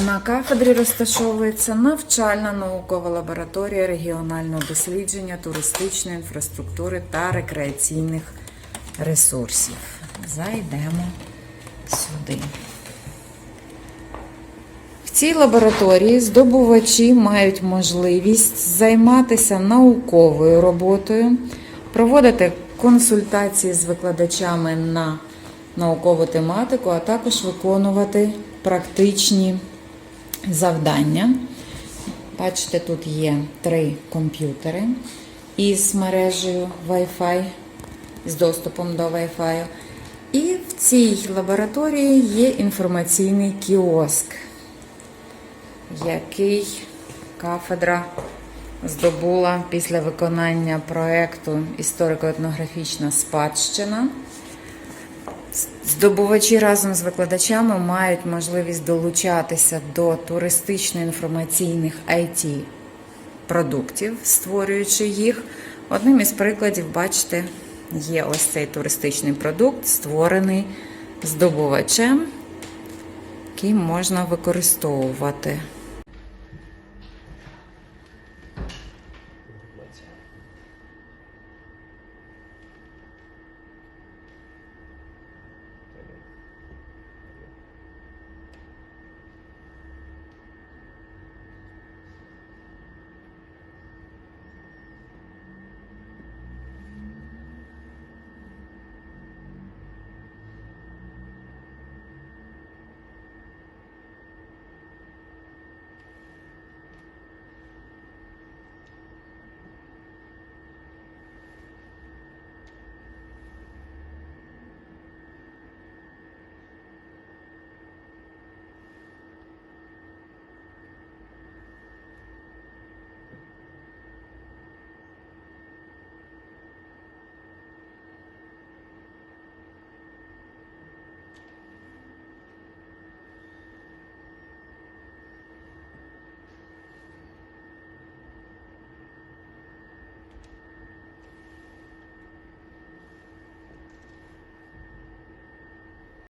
На кафедрі розташовується навчальна наукова лабораторія регіонального дослідження туристичної інфраструктури та рекреаційних ресурсів. Зайдемо сюди. В цій лабораторії здобувачі мають можливість займатися науковою роботою, проводити консультації з викладачами на наукову тематику, а також виконувати практичні завдання. Бачите, тут є три комп'ютери із мережею Wi-Fi, з доступом до Wi-Fi. І в цій лабораторії є інформаційний кіоск, який кафедра здобула після виконання проєкту Історико-етнографічна спадщина. Здобувачі разом з викладачами мають можливість долучатися до туристично-інформаційних IT продуктів, створюючи їх. Одним із прикладів, бачите, є ось цей туристичний продукт, створений здобувачем, який можна використовувати.